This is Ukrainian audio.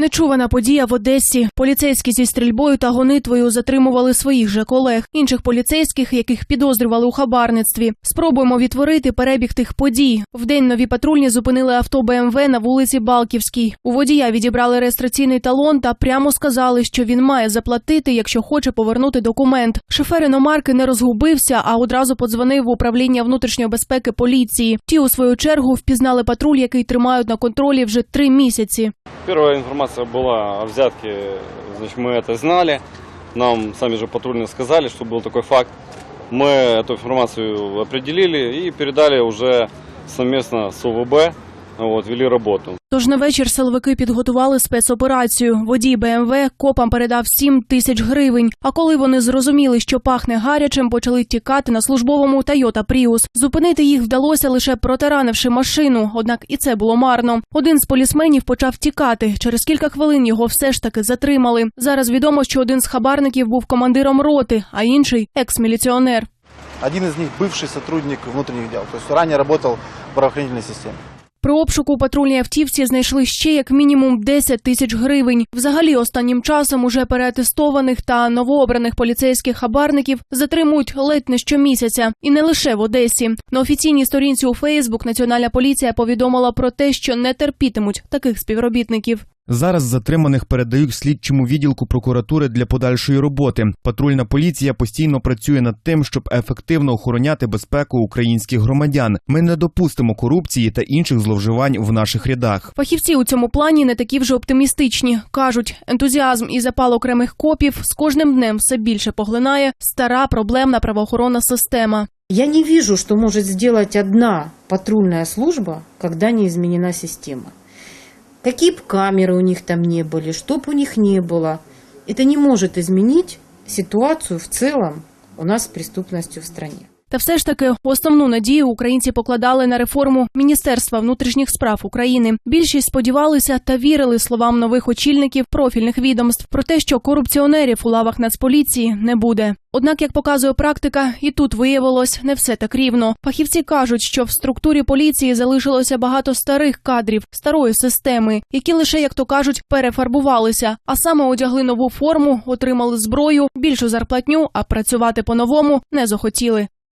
Нечувана подія в Одесі. Поліцейські зі стрільбою та гонитвою затримували своїх же колег, інших поліцейських, яких підозрювали у хабарництві. Спробуємо відтворити перебіг тих подій. Вдень нові патрульні зупинили авто БМВ на вулиці Балківській. У водія відібрали реєстраційний талон та прямо сказали, що він має заплатити, якщо хоче повернути документ. Шофер іномарки не розгубився, а одразу подзвонив в управління внутрішньої безпеки поліції. Ті, у свою чергу, впізнали патруль, який тримають на контролі вже три місяці Первая информация была о взятке, значит, мы это знали. Нам сами же патрульные сказали, что был такой факт. Мы эту информацию определили и передали уже совместно с ОВБ, вот, вели работу. Тож на вечір силовики підготували спецоперацію. Водій БМВ копам передав 7 тисяч гривень. А коли вони зрозуміли, що пахне гарячим, почали тікати на службовому Toyota Prius. Зупинити їх вдалося лише протаранивши машину. Однак і це було марно. Один з полісменів почав тікати. Через кілька хвилин його все ж таки затримали. Зараз відомо, що один з хабарників був командиром роти, а інший екс-міліціонер. Один из них бывший сотрудник внутренних дел, то есть ранее работал в правоохранительной системе. Обшуку патрульній автівці знайшли ще як мінімум 10 тисяч гривень. Взагалі, останнім часом уже переатестованих та новообраних поліцейських хабарників затримують ледь не щомісяця, і не лише в Одесі. На офіційній сторінці у Фейсбук Національна поліція повідомила про те, що не терпітимуть таких співробітників. Зараз затриманих передають слідчому відділку прокуратури для подальшої роботи. Патрульна поліція постійно працює над тим, щоб ефективно охороняти безпеку українських громадян. Ми не допустимо корупції та інших зловживань в наших рядах. Фахівці у цьому плані не такі вже оптимістичні. кажуть, ентузіазм і запал окремих копів з кожним днем все більше поглинає стара проблемна правоохоронна система. Я не вижу, что может сделать одна патрульная служба, когда не изменена система Какие бы камеры у них там не были, что бы у них не было, это не может изменить ситуацию в целом у нас с преступностью в стране. Та все ж таки основну надію українці покладали на реформу Міністерства внутрішніх справ України. Більшість сподівалися та вірили словам нових очільників профільних відомств про те, що корупціонерів у лавах Нацполіції не буде. Однак, як показує практика, і тут виявилось не все так рівно. Фахівці кажуть, що в структурі поліції залишилося багато старих кадрів, старої системи, які лише, як то кажуть, перефарбувалися, а саме одягли нову форму, отримали зброю, більшу зарплатню, а працювати по-новому не захотіли.